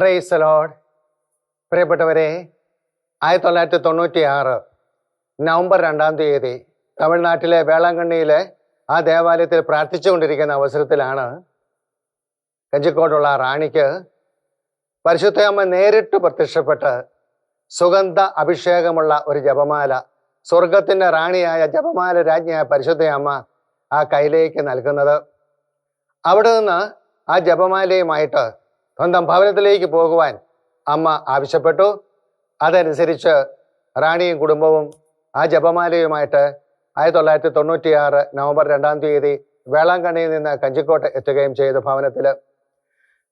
Price load പ്രിയപ്പെട്ടവരെ ആയിരത്തി തൊള്ളായിരത്തി തൊണ്ണൂറ്റി ആറ് നവംബർ രണ്ടാം തീയതി തമിഴ്നാട്ടിലെ വേളാങ്കണ്ണിയിലെ ആ ദേവാലയത്തിൽ പ്രാർത്ഥിച്ചുകൊണ്ടിരിക്കുന്ന അവസരത്തിലാണ് കഞ്ചിക്കോടുള്ള റാണിക്ക് പരിശുദ്ധയമ്മ നേരിട്ട് പ്രത്യക്ഷപ്പെട്ട് സുഗന്ധ അഭിഷേകമുള്ള ഒരു ജപമാല സ്വർഗത്തിന്റെ റാണിയായ ജപമാല രാജ്ഞിയായ പരിശുദ്ധയമ്മ ആ കയ്യിലേക്ക് നൽകുന്നത്. അവിടെ നിന്ന് ആ ജപമാലയുമായിട്ട് സ്വന്തം ഭവനത്തിലേക്ക് പോകുവാൻ അമ്മ ആവശ്യപ്പെട്ടു. അതനുസരിച്ച് റാണിയും കുടുംബവും ആ ജപമാലയുമായിട്ട് ആയിരത്തി തൊള്ളായിരത്തി തൊണ്ണൂറ്റി ആറ് നവംബർ രണ്ടാം തീയതി വേളാങ്കണ്ണിയിൽ നിന്ന് കഞ്ചിക്കോട്ട് എത്തുകയും ചെയ്തു ഭവനത്തിൽ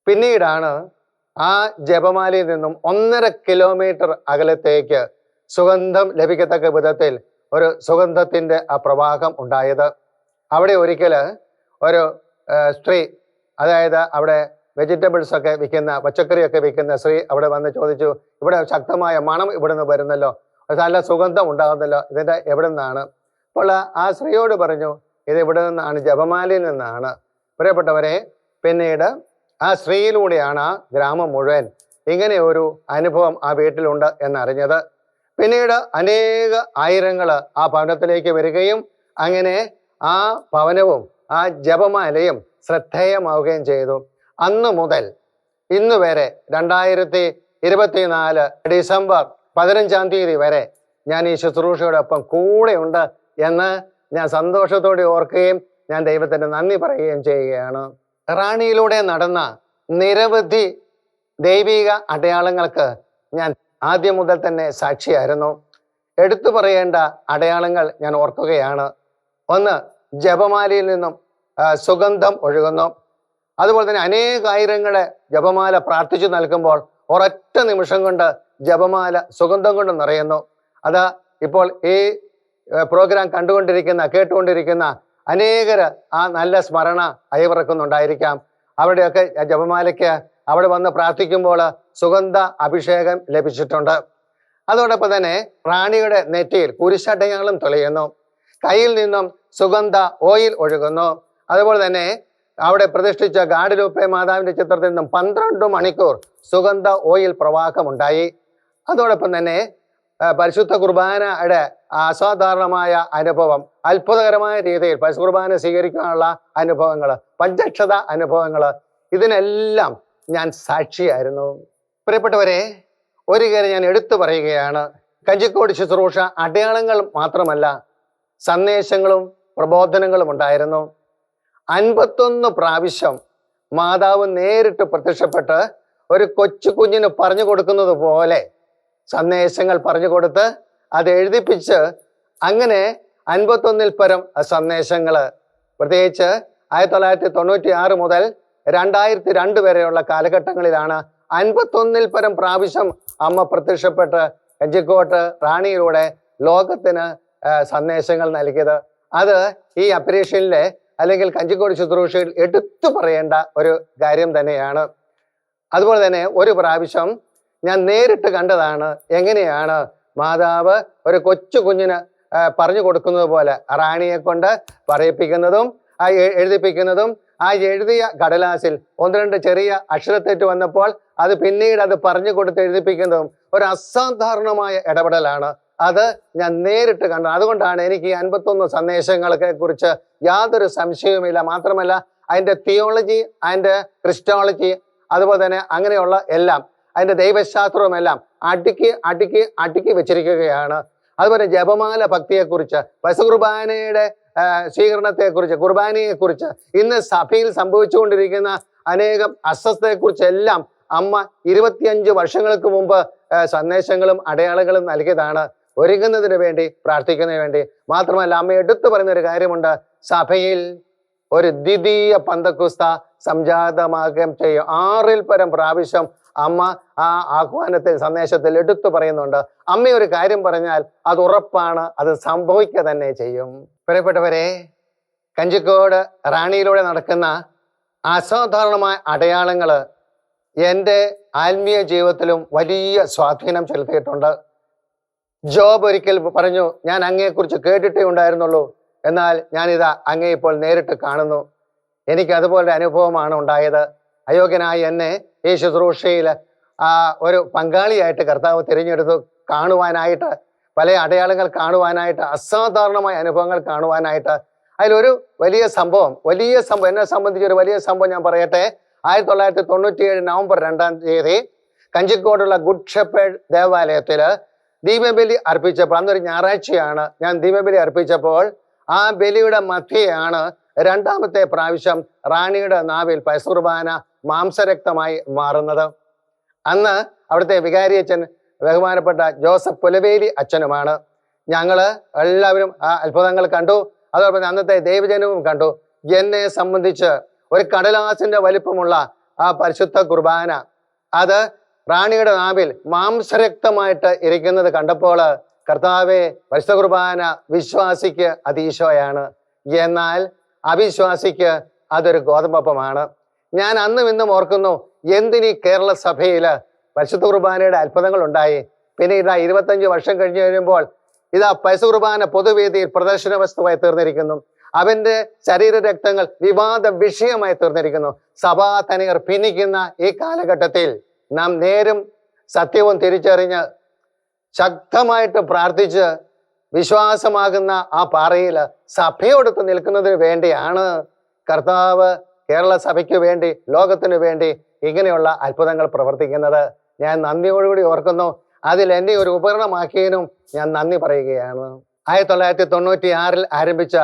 പിന്നീടാണ് ആ ജപമാലയിൽ നിന്നും ഒന്നര കിലോമീറ്റർ അകലത്തേക്ക് സുഗന്ധം ലഭിക്കത്തക്ക വിധത്തിൽ ഒരു സുഗന്ധത്തിന്റെ ആ പ്രവാഹം ഉണ്ടായത്. അവിടെ ഒരിക്കൽ ഒരു സ്ത്രീ അതായത് അവിടെ വെജിറ്റബിൾസ് ഒക്കെ വിൽക്കുന്ന പച്ചക്കറിയൊക്കെ വിൽക്കുന്ന സ്ത്രീ അവിടെ വന്ന് ചോദിച്ചു ഇവിടെ ശക്തമായ മണം ഇവിടെ നിന്ന് വരുന്നല്ലോ നല്ല സുഗന്ധം ഉണ്ടാകുന്നല്ലോ? ഇതിന്റെ എവിടെ നിന്നാണ് അപ്പോൾ ആ സ്ത്രീയോട് പറഞ്ഞു ഇത് ഇവിടെ നിന്നാണ് ജപമാലയിൽ നിന്നാണ്. പ്രിയപ്പെട്ടവരെ പിന്നീട് ആ സ്ത്രീയിലൂടെയാണ് ആ ഗ്രാമം മുഴുവൻ ഇങ്ങനെ ഒരു അനുഭവം ആ വീട്ടിലുണ്ട് എന്നറിഞ്ഞത്. പിന്നീട് അനേക ആയിരങ്ങൾ ആ ഭവനത്തിലേക്ക് വരികയും അങ്ങനെ ആ ഭവനവും ആ ജപമാലയും ശ്രദ്ധേയമാവുകയും ചെയ്തു. അന്ന് മുതൽ ഇന്ന് വരെ രണ്ടായിരത്തി ഇരുപത്തിനാല് ഡിസംബർ പതിനഞ്ചാം തീയതി വരെ ഞാൻ ഈ ശുശ്രൂഷയോടൊപ്പം കൂടെയുണ്ട് എന്ന് ഞാൻ സന്തോഷത്തോടെ ഓർക്കുകയും ഞാൻ ദൈവത്തിന് നന്ദി പറയുകയും ചെയ്യുകയാണ്. റാണിയിലൂടെ നടന്ന നിരവധി ദൈവിക അടയാളങ്ങൾക്ക് ഞാൻ ആദ്യം മുതൽ തന്നെ സാക്ഷിയായിരുന്നു. എടുത്തു പറയേണ്ട അടയാളങ്ങൾ ഞാൻ ഓർക്കുകയാണ്. ഒന്ന് ജപമാലയിൽ നിന്നും സുഗന്ധം ഒഴുകുന്നു. അതുപോലെ തന്നെ അനേകായിരങ്ങളെ ജപമാല പ്രാർത്ഥിച്ചു നൽകുമ്പോൾ ഒരൊറ്റ നിമിഷം കൊണ്ട് ജപമാല സുഗന്ധം കൊണ്ട് നിറയുന്നു. അത് ഇപ്പോൾ ഈ പ്രോഗ്രാം കണ്ടുകൊണ്ടിരിക്കുന്ന കേട്ടുകൊണ്ടിരിക്കുന്ന അനേകർ ആ നല്ല സ്മരണ അയവിറക്കുന്നുണ്ടായിരിക്കാം. അവിടെയൊക്കെ ജപമാലയ്ക്ക് അവിടെ വന്ന് പ്രാർത്ഥിക്കുമ്പോൾ സുഗന്ധ അഭിഷേകം ലഭിച്ചിട്ടുണ്ട്. അതോടൊപ്പം തന്നെ റാണിയുടെ നെറ്റിയിൽ കുരിശടയാളം തെളിയുന്നു. കയ്യിൽ നിന്നും സുഗന്ധ ഓയിൽ ഒഴുകുന്നു. അതുപോലെ തന്നെ അവിടെ പ്രതിഷ്ഠിച്ച ഗാഡിലൂപ്പെ മാതാവിന്റെ ചിത്രത്തിൽ നിന്നും പന്ത്രണ്ട് മണിക്കൂർ സുഗന്ധ ഓയിൽ പ്രവാഹമുണ്ടായി. അതോടൊപ്പം തന്നെ പരിശുദ്ധ കുർബാനയുടെ അസാധാരണമായ അനുഭവം അത്ഭുതകരമായ രീതിയിൽ പരിശുദ്ധ കുർബാന സ്വീകരിക്കാനുള്ള അനുഭവങ്ങൾ പഞ്ചക്ഷത അനുഭവങ്ങൾ ഇതിനെല്ലാം ഞാൻ സാക്ഷിയായിരുന്നു. പ്രിയപ്പെട്ടവരെ ഒരു കാര്യം ഞാൻ എടുത്തു പറയുകയാണ്. കഞ്ചിക്കോട് ശുശ്രൂഷ അടയാളങ്ങൾ മാത്രമല്ല സന്ദേശങ്ങളും പ്രബോധനങ്ങളും ഉണ്ടായിരുന്നു. അൻപത്തൊന്ന് പ്രാവശ്യം മാതാവ് നേരിട്ട് പ്രത്യക്ഷപ്പെട്ട് ഒരു കൊച്ചു കുഞ്ഞിന് പറഞ്ഞു കൊടുക്കുന്നത് പോലെ സന്ദേശങ്ങൾ പറഞ്ഞു കൊടുത്ത് അത് എഴുതിപ്പിച്ച് അങ്ങനെ അൻപത്തൊന്നിൽ പരം സന്ദേശങ്ങൾ പ്രത്യേകിച്ച് ആയിരത്തി തൊള്ളായിരത്തി തൊണ്ണൂറ്റി ആറ് മുതൽ രണ്ടായിരത്തി രണ്ട് വരെയുള്ള കാലഘട്ടങ്ങളിലാണ് അൻപത്തൊന്നിൽ പരം പ്രാവശ്യം അമ്മ പ്രത്യക്ഷപ്പെട്ട് കഞ്ചിക്കോട്ട് റാണിയിലൂടെ ലോകത്തിന് സന്ദേശങ്ങൾ നൽകിയത്. അത് ഈ അപ്പറേഷനിലെ അല്ലെങ്കിൽ കഞ്ചിക്കോട് ശുശ്രൂഷയിൽ എടുത്തു പറയേണ്ട ഒരു കാര്യം തന്നെയാണ്. അതുപോലെ തന്നെ ഒരു പ്രാവശ്യം ഞാൻ നേരിട്ട് കണ്ടതാണ് എങ്ങനെയാണ് മാതാവ് ഒരു കൊച്ചു കുഞ്ഞിന് പറഞ്ഞു കൊടുക്കുന്നത് പോലെ റാണിയെ കൊണ്ട് പറയിപ്പിക്കുന്നതും ആ എഴുതിപ്പിക്കുന്നതും ആ എഴുതിയ കടലാസിൽ ഒന്ന് രണ്ട് ചെറിയ അക്ഷരത്തെറ്റ് വന്നപ്പോൾ അത് പിന്നീട് അത് പറഞ്ഞു കൊടുത്ത് എഴുതിപ്പിക്കുന്നതും ഒരു അസാധാരണമായ ഇടപെടലാണ് അത് ഞാൻ നേരിട്ട് കണ്ടു. അതുകൊണ്ടാണ് എനിക്ക് ഈ അൻപത്തൊന്ന് സന്ദേശങ്ങളൊക്കെ കുറിച്ച് യാതൊരു സംശയവുമില്ല. മാത്രമല്ല അതിന്റെ തിയോളജി അതിന്റെ ക്രിസ്റ്റോളജി അതുപോലെ തന്നെ അങ്ങനെയുള്ള എല്ലാം അതിന്റെ ദൈവശാസ്ത്രവും എല്ലാം അടുക്കി അടുക്കി അടുക്കി വെച്ചിരിക്കുകയാണ്. അതുപോലെ ജപമാല ഭക്തിയെക്കുറിച്ച് പശുകുർബാനയുടെ സ്വീകരണത്തെക്കുറിച്ച് കുർബാനയെക്കുറിച്ച് ഇന്ന് സഭയിൽ സംഭവിച്ചുകൊണ്ടിരിക്കുന്ന അനേകം അസ്വസ്ഥതയെക്കുറിച്ചെല്ലാം അമ്മ ഇരുപത്തിയഞ്ച് വർഷങ്ങൾക്ക് മുമ്പ് സന്ദേശങ്ങളും അടയാളങ്ങളും നൽകിയതാണ്. ഒരുങ്ങുന്നതിന് വേണ്ടി പ്രാർത്ഥിക്കുന്നതിന് വേണ്ടി മാത്രമല്ല അമ്മ എടുത്തു പറയുന്ന ഒരു കാര്യമുണ്ട്. സഭയിൽ ഒരു ദ്വിതീയ പന്തക്കുസ്ത സംജാതമാകുകയും ചെയ്യും. ആറിൽ പരം പ്രാവശ്യം അമ്മ ആ ആഹ്വാനത്തിൽ സന്ദേശത്തിൽ എടുത്തു പറയുന്നുണ്ട്. അമ്മ ഒരു കാര്യം പറഞ്ഞാൽ അത് ഉറപ്പാണ് അത് സംഭവിക്കുക തന്നെ ചെയ്യും. പ്രിയപ്പെട്ടവരെ കഞ്ചിക്കോട് റാണിയിലൂടെ നടക്കുന്ന അസാധാരണമായ അടയാളങ്ങൾ എന്റെ ആത്മീയ ജീവിതത്തിലും വലിയ സ്വാധീനം ചെലുത്തിയിട്ടുണ്ട്. ജോബ് ഒരിക്കൽ പറഞ്ഞു ഞാൻ അങ്ങയെക്കുറിച്ച് കേട്ടിട്ടേ ഉണ്ടായിരുന്നുള്ളൂ. എന്നാൽ ഞാനിതാ അങ്ങേ ഇപ്പോൾ നേരിട്ട് കാണുന്നു. എനിക്ക് അതുപോലെ അനുഭവമാണ് ഉണ്ടായത്. അയോഗ്യനായി എന്നെ ഈ ശുശ്രൂഷയിൽ ആ ഒരു പങ്കാളിയായിട്ട് കർത്താവ് തിരഞ്ഞെടുത്തു കാണുവാനായിട്ട് പല അടയാളങ്ങൾ കാണുവാനായിട്ട് അസാധാരണമായ അനുഭവങ്ങൾ കാണുവാനായിട്ട്. അതിലൊരു വലിയ സംഭവം വലിയ സംഭവം എന്നെ സംബന്ധിച്ച് ഒരു വലിയ സംഭവം ഞാൻ പറയട്ടെ. ആയിരത്തി തൊള്ളായിരത്തി തൊണ്ണൂറ്റി ഏഴ് നവംബർ രണ്ടാം തീയതി കഞ്ചിക്കോടുള്ള ഗുഡ് ഷെപ്പേഡ് ദേവാലയത്തിൽ ദീപബലി അർപ്പിച്ചപ്പോൾ അന്നൊരു ഞായറാഴ്ചയാണ് ഞാൻ ദീപബലി അർപ്പിച്ചപ്പോൾ ആ ബലിയുടെ മധ്യയാണ് രണ്ടാമത്തെ പ്രാവശ്യം റാണിയുടെ നാവിൽ പൈസുർബാന മാംസരക്തമായി മാറുന്നത്. അന്ന് അവിടുത്തെ വികാരിയച്ഛൻ ബഹുമാനപ്പെട്ട ജോസഫ് പുലവേലി അച്ഛനുമാണ്. ഞങ്ങൾ എല്ലാവരും ആ അത്ഭുതങ്ങൾ കണ്ടു. അതോടൊപ്പം അന്നത്തെ ദൈവജനവും കണ്ടു. എന്നെ സംബന്ധിച്ച് ഒരു കടലാസിന്റെ വലിപ്പമുള്ള ആ പരിശുദ്ധ കുർബാന അത് റാണിയുടെ നാവിൽ മാംസരക്തമായിട്ട് ഇരിക്കുന്നത് കണ്ടപ്പോൾ കർത്താവെ പരിശുദ്ധ കുർബാന വിശ്വാസിക്ക് അതീശോയാണ് എന്നാൽ അവിശ്വാസിക്ക് അതൊരു ഗോതമ്പപ്പമാണ്. ഞാൻ അന്നും ഇന്നും ഓർക്കുന്നു എന്തിനീ കേരള സഭയിൽ പരിശുദ്ധ കുർബാനയുടെ അത്ഭുതങ്ങൾ ഉണ്ടായി? പിന്നെ ഇതാ ഇരുപത്തഞ്ച് വർഷം കഴിഞ്ഞു കഴിയുമ്പോൾ ഇതാ പരിശുദ്ധ കുർബാന പൊതുവേദിയിൽ പ്രദർശന വസ്തുവായി തീർന്നിരിക്കുന്നു. അവന്റെ ശരീര രക്തങ്ങൾ വിവാദ വിഷയമായി തീർന്നിരിക്കുന്നു. സഭാ തനികർ ഭിന്നിക്കുന്ന ഈ കാലഘട്ടത്തിൽ നാം നേരും സത്യവും തിരിച്ചറിഞ്ഞ് ശക്തമായിട്ട് പ്രാർത്ഥിച്ച് വിശ്വാസമാകുന്ന ആ പാറയിൽ സഭയോടൊത്ത് നിൽക്കുന്നതിന് വേണ്ടിയാണ് കർത്താവ് കേരള സഭയ്ക്ക് വേണ്ടി ലോകത്തിന് വേണ്ടി ഇങ്ങനെയുള്ള അത്ഭുതങ്ങൾ പ്രവർത്തിക്കുന്നത്. ഞാൻ നന്ദിയോടുകൂടി ഓർക്കുന്നു അതിൽ എന്നെ ഒരു ഉപകരണമാക്കിയതിനും ഞാൻ നന്ദി പറയുകയാണ്. ആയിരത്തി തൊള്ളായിരത്തി തൊണ്ണൂറ്റി ആറിൽ ആരംഭിച്ച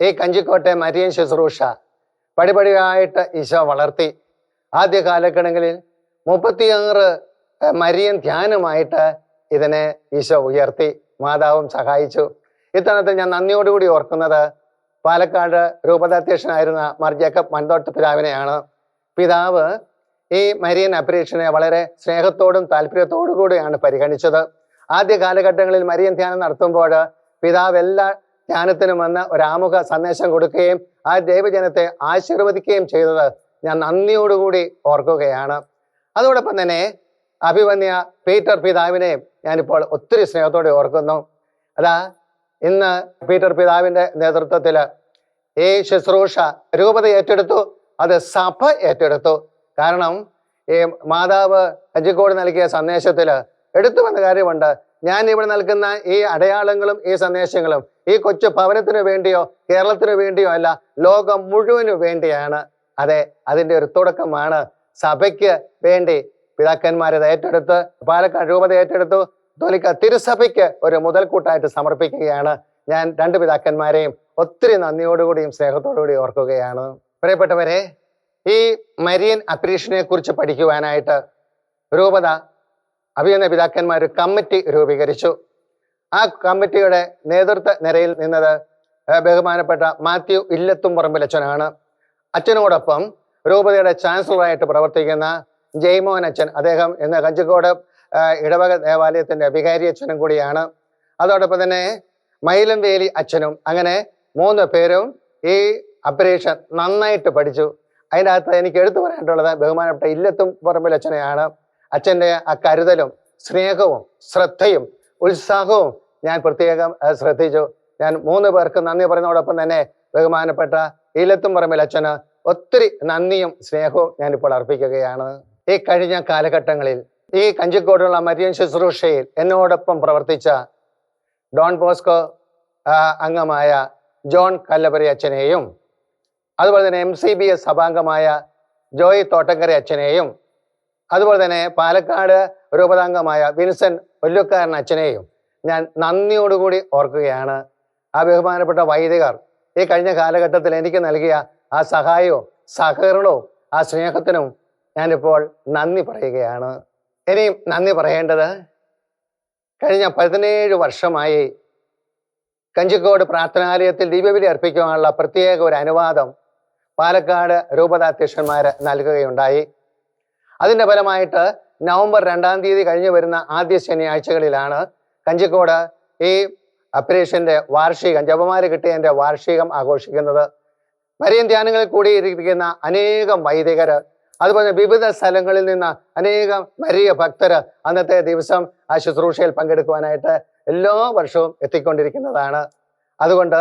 ഈ കഞ്ചിക്കോട്ടെ മരിയൻ ശുശ്രൂഷ പടിപടിയായിട്ട് ഈശോ വളർത്തി. ആദ്യ കാലഘട്ടങ്ങളിൽ മുപ്പത്തിയാറ് മരിയൻ ധ്യാനമായിട്ട് ഇതിനെ ഈശോ ഉയർത്തി മാതാവും സഹായിച്ചു. ഇത്തരത്തിൽ ഞാൻ നന്ദിയോടുകൂടി ഓർക്കുന്നത് പാലക്കാട് രൂപതാധ്യക്ഷനായിരുന്ന മാർ ജേക്കബ് മൺതോട്ട് പിതാവിനെയാണ്. പിതാവ് ഈ മരിയൻ അപരീക്ഷനെ വളരെ സ്നേഹത്തോടും താല്പര്യത്തോടു കൂടിയാണ് പരിഗണിച്ചത്. ആദ്യ കാലഘട്ടങ്ങളിൽ മരിയൻ ധ്യാനം നടത്തുമ്പോൾ പിതാവ് എല്ലാ ധ്യാനത്തിനും വന്ന് ഒരു ആമുഖ സന്ദേശം കൊടുക്കുകയും ആ ദൈവജനത്തെ ആശീർവദിക്കുകയും ചെയ്തത് ഞാൻ നന്ദിയോടുകൂടി ഓർക്കുകയാണ്. അതോടൊപ്പം തന്നെ അഭിമന്യ പീറ്റർ പിതാവിനെ ഞാനിപ്പോൾ ഒത്തിരി സ്നേഹത്തോടെ ഓർക്കുന്നു. അതാ ഇന്ന് പീറ്റർ പിതാവിന്റെ നേതൃത്വത്തിൽ ഈ ശുശ്രൂഷ രൂപത ഏറ്റെടുത്തു അത് സഭ ഏറ്റെടുത്തു. കാരണം ഈ മാതാവ് കഞ്ചിക്കോട് നൽകിയ സന്ദേശത്തിൽ എടുത്തു വന്ന കാര്യമുണ്ട്. ഞാൻ ഇവിടെ നൽകുന്ന ഈ അടയാളങ്ങളും ഈ സന്ദേശങ്ങളും ഈ കൊച്ചു ഭവനത്തിന് വേണ്ടിയോ കേരളത്തിനു വേണ്ടിയോ അല്ല ലോകം മുഴുവനു വേണ്ടിയാണ്. അതെ അതിന്റെ ഒരു തുടക്കമാണ് സഭയ്ക്ക് വേണ്ടി പിതാക്കന്മാരത് ഏറ്റെടുത്ത് പാലക്കാട് രൂപത ഏറ്റെടുത്തു. തൊലിക്ക തിരുസഭയ്ക്ക് ഒരു മുതൽക്കൂട്ടായിട്ട് സമർപ്പിക്കുകയാണ്. ഞാൻ രണ്ട് പിതാക്കന്മാരെയും ഒത്തിരി നന്ദിയോടുകൂടിയും സ്നേഹത്തോടുകൂടി ഓർക്കുകയാണ്. പ്രിയപ്പെട്ടവരെ ഈ മരിയൻ അപ്രീഷനെ കുറിച്ച് പഠിക്കുവാനായിട്ട് രൂപത അഭിനന്ദ പിതാക്കന്മാർ ഒരു കമ്മിറ്റി രൂപീകരിച്ചു. ആ കമ്മിറ്റിയുടെ നേതൃത്വ നിരയിൽ നിന്നത് ബഹുമാനപ്പെട്ട മാത്യു ഇല്ലത്തും പറമ്പിലച്ചനാണ് അച്ഛനോടൊപ്പം രൂപതയുടെ ചാൻസലറായിട്ട് പ്രവർത്തിക്കുന്ന ജയ്മോഹൻ അച്ഛൻ അദ്ദേഹം ഇന്ന് കഞ്ചിക്കോട് ഇടവക ദേവാലയത്തിന്റെ വികാരി അച്ഛനും കൂടിയാണ്. അതോടൊപ്പം തന്നെ മയിലംവേലി അച്ഛനും അങ്ങനെ മൂന്ന് പേരും ഈ അപ്പറേഷൻ നന്നായിട്ട് പഠിച്ചു. അതിന്റെ അകത്ത് എനിക്ക് എടുത്തു പറയാനുള്ളത് ബഹുമാനപ്പെട്ട ഇല്ലത്തും പറമ്പിൽ അച്ഛനെയാണ്. അച്ഛന്റെ ആ കരുതലും സ്നേഹവും ശ്രദ്ധയും ഉത്സാഹവും ഞാൻ പ്രത്യേകം ശ്രദ്ധിച്ചു. ഞാൻ മൂന്ന് പേർക്ക് നന്ദി പറയുന്നതോടൊപ്പം തന്നെ ബഹുമാനപ്പെട്ട ഇല്ലത്തും പറമ്പിൽ അച്ഛന് ഒത്തിരി നന്ദിയും സ്നേഹവും ഞാനിപ്പോൾ അർപ്പിക്കുകയാണ്. ഈ കഴിഞ്ഞ കാലഘട്ടങ്ങളിൽ ഈ കഞ്ചിക്കോടുള്ള മരിയൻ ശുശ്രൂഷയിൽ എന്നോടൊപ്പം പ്രവർത്തിച്ച ഡോൺ ബോസ്കോ അംഗമായ ജോൺ കല്ലപരി അച്ഛനെയും അതുപോലെ തന്നെ എം സി ബി എസ് സഭാംഗമായ ജോയി തോട്ടക്കര അച്ഛനെയും അതുപോലെ തന്നെ പാലക്കാട് രൂപതാംഗമായ വിൻസൻ ഒല്ലുക്കാരൻ അച്ഛനെയും ഞാൻ നന്ദിയോടുകൂടി ഓർക്കുകയാണ്. ആ ബഹുമാനപ്പെട്ട വൈദികർ ഈ കഴിഞ്ഞ കാലഘട്ടത്തിൽ എനിക്ക് നൽകിയ ആ സഹായവും സഹകരണവും ആ സ്നേഹത്തിനും ഞാനിപ്പോൾ നന്ദി പറയുകയാണ്. ഇനിയും നന്ദി പറയേണ്ടത് കഴിഞ്ഞ പതിനേഴ് വർഷമായി കഞ്ചിക്കോട് പ്രാർത്ഥനാലയത്തിൽ ദീപബലി അർപ്പിക്കുവാനുള്ള പ്രത്യേക ഒരു അനുവാദം പാലക്കാട് രൂപതാധ്യക്ഷന്മാർ നൽകുകയുണ്ടായി. അതിന്റെ ഫലമായിട്ട് നവംബർ രണ്ടാം തീയതി കഴിഞ്ഞു വരുന്ന ആദ്യ ശനിയാഴ്ചകളിലാണ് കഞ്ചിക്കോട് ഈ അപ്പറേഷന്റെ വാർഷികം ജപമാര് കിട്ടിയതിന്റെ വാർഷികം ആഘോഷിക്കുന്നത്. മരിയൻ ധ്യാനങ്ങളിൽ കൂടിയിരിക്കുന്ന അനേകം വൈദികർ അതുപോലെ വിവിധ സ്ഥലങ്ങളിൽ നിന്ന് അനേകം മരിയ ഭക്തർ അന്നത്തെ ദിവസം ആ ശുശ്രൂഷയിൽ പങ്കെടുക്കുവാനായിട്ട് എല്ലാ വർഷവും എത്തിക്കൊണ്ടിരിക്കുന്നതാണ്. അതുകൊണ്ട്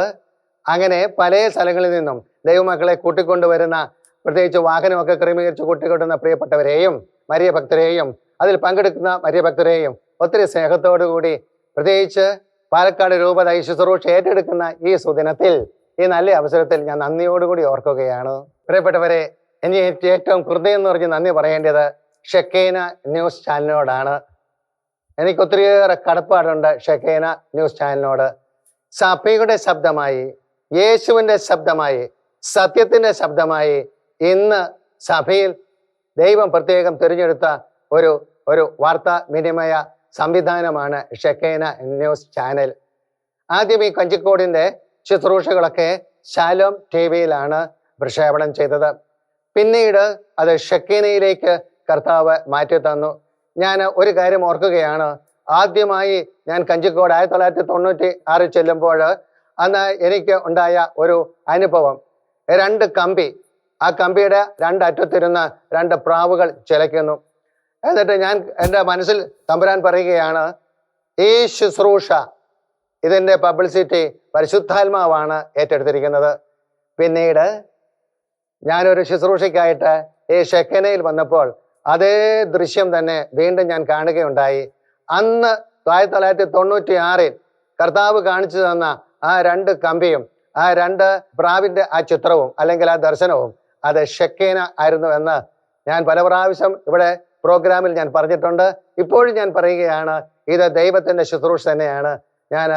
അങ്ങനെ പല സ്ഥലങ്ങളിൽ നിന്നും ദൈവമക്കളെ കൂട്ടിക്കൊണ്ടുവരുന്ന പ്രത്യേകിച്ച് വാഹനമൊക്കെ ക്രമീകരിച്ച് കൂട്ടിക്കൊണ്ടുവന്ന പ്രിയപ്പെട്ടവരെയും മരിയ ഭക്തരെയും അതിൽ പങ്കെടുക്കുന്ന മരിയ ഭക്തരെയും ഒത്തിരി സ്നേഹത്തോടു കൂടി പ്രത്യേകിച്ച് പാലക്കാട് രൂപത ഈ ശുശ്രൂഷ ഏറ്റെടുക്കുന്ന ഈ സുദിനത്തിൽ ഈ നല്ല അവസരത്തിൽ ഞാൻ നന്ദിയോടുകൂടി ഓർക്കുകയാണ്. പ്രിയപ്പെട്ടവരെ എനിക്ക് ഏറ്റവും ഹൃദയം എന്ന് പറഞ്ഞ് നന്ദി പറയേണ്ടത് ഷെക്കേന ന്യൂസ് ചാനലിനോടാണ്. എനിക്ക് ഒത്തിരിയേറെ കടപ്പാടുണ്ട് ഷെക്കേന ന്യൂസ് ചാനലിനോട്. സഭയുടെ ശബ്ദമായി യേശുവിന്റെ ശബ്ദമായി സത്യത്തിന്റെ ശബ്ദമായി ഇന്ന് സഭയിൽ ദൈവം പ്രത്യേകം തിരഞ്ഞെടുത്ത ഒരു ഒരു വാർത്താ വിനിമയ സംവിധാനമാണ് ഷെക്കേന ന്യൂസ് ചാനൽ. ആദ്യം ഈ കഞ്ചിക്കോടിന്റെ ശുശ്രൂഷകളൊക്കെ ശാലോം ടി വിയിലാണ് പ്രക്ഷേപണം ചെയ്തത്. പിന്നീട് അത് ഷെക്കേനയിലേക്ക് കർത്താവ് മാറ്റി തന്നു. ഞാൻ ഒരു കാര്യം ഓർക്കുകയാണ്. ആദ്യമായി ഞാൻ കഞ്ചിക്കോട് ആയിരത്തി തൊള്ളായിരത്തി തൊണ്ണൂറ്റി ആറിൽ ചെല്ലുമ്പോൾ അന്ന് എനിക്ക് ഉണ്ടായ ഒരു അനുഭവം. രണ്ട് കമ്പി. ആ കമ്പിയുടെ രണ്ടറ്റത്തിരുന്ന് രണ്ട് പ്രാവുകൾ ചിലയ്ക്കുന്നു എന്നിട്ട് ഞാൻ എന്റെ മനസ്സിൽ തമ്പുരാൻ പറയുകയാണ് ഈ ശുശ്രൂഷ ഇതിന്റെ പബ്ലിസിറ്റി പരിശുദ്ധാത്മാവാണ് ഏറ്റെടുത്തിരിക്കുന്നത്. പിന്നീട് ഞാനൊരു ശുശ്രൂഷയ്ക്കായിട്ട് ഈ ഷെക്കനയിൽ വന്നപ്പോൾ അതേ ദൃശ്യം തന്നെ വീണ്ടും ഞാൻ കാണുകയുണ്ടായി. അന്ന് ആയിരത്തി തൊള്ളായിരത്തി തൊണ്ണൂറ്റി ആറിൽ കർത്താവ് കാണിച്ചു തന്ന ആ രണ്ട് കമ്പിയും ആ രണ്ട് പ്രാവിന്റെ ആ ചിത്രവും അല്ലെങ്കിൽ ആ ദർശനവും അത് ഷെക്കേന ആയിരുന്നു എന്ന് ഞാൻ പല പ്രാവശ്യം ഇവിടെ പ്രോഗ്രാമിൽ ഞാൻ പറഞ്ഞിട്ടുണ്ട്. ഇപ്പോഴും ഞാൻ പറയുകയാണ് ഇത് ദൈവത്തിന്റെ ശുശ്രൂഷ തന്നെയാണ്. ഞാൻ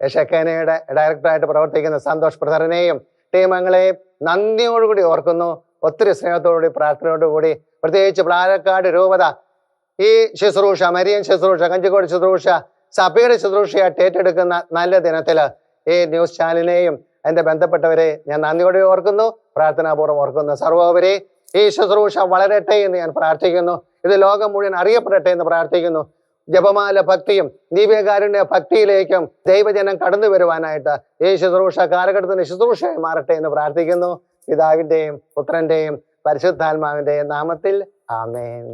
ഷെക്കേനയുടെ ഡയറക്ടറായിട്ട് പ്രവർത്തിക്കുന്ന സന്തോഷ് പ്രധാനനെയും ടീം അംഗങ്ങളെയും നന്ദിയോടുകൂടി ഓർക്കുന്നു. ഒത്തിരി സ്നേഹത്തോടുകൂടി പ്രാർത്ഥനയോടുകൂടി. പ്രത്യേകിച്ച് പാലക്കാട് രൂപത ഈ ശുശ്രൂഷ മരിയൻ ശുശ്രൂഷ കഞ്ചിക്കോട് ശുശ്രൂഷ സഭയുടെ ശുശ്രൂഷയായിട്ട് ഏറ്റെടുക്കുന്ന നല്ല ദിനത്തിൽ ഈ ന്യൂസ് ചാനലിനെയും അതിന്റെ ബന്ധപ്പെട്ടവരെ ഞാൻ നന്ദിയോടെ ഓർക്കുന്നു പ്രാർത്ഥനാപൂർവം ഓർക്കുന്നു. സർവോപരി ഈ ശുശ്രൂഷ വളരട്ടെ എന്ന് ഞാൻ പ്രാർത്ഥിക്കുന്നു. ഇത് ലോകം മുഴുവൻ അറിയപ്പെടട്ടെ എന്ന് പ്രാർത്ഥിക്കുന്നു. ജപമാല ഭക്തിയും ദിവ്യകാരുണ്യ ഭക്തിയിലേക്കും ദൈവജനം കടന്നു വരുവാനായിട്ട് ഈ ശുശ്രൂഷ കാലഘട്ടത്തിന് ശുശ്രൂഷയായി മാറട്ടെ എന്ന് പ്രാർത്ഥിക്കുന്നു. പിതാവിന്റെയും പുത്രന്റെയും പരിശുദ്ധാത്മാവിന്റെയും നാമത്തിൽ ആമേൻ.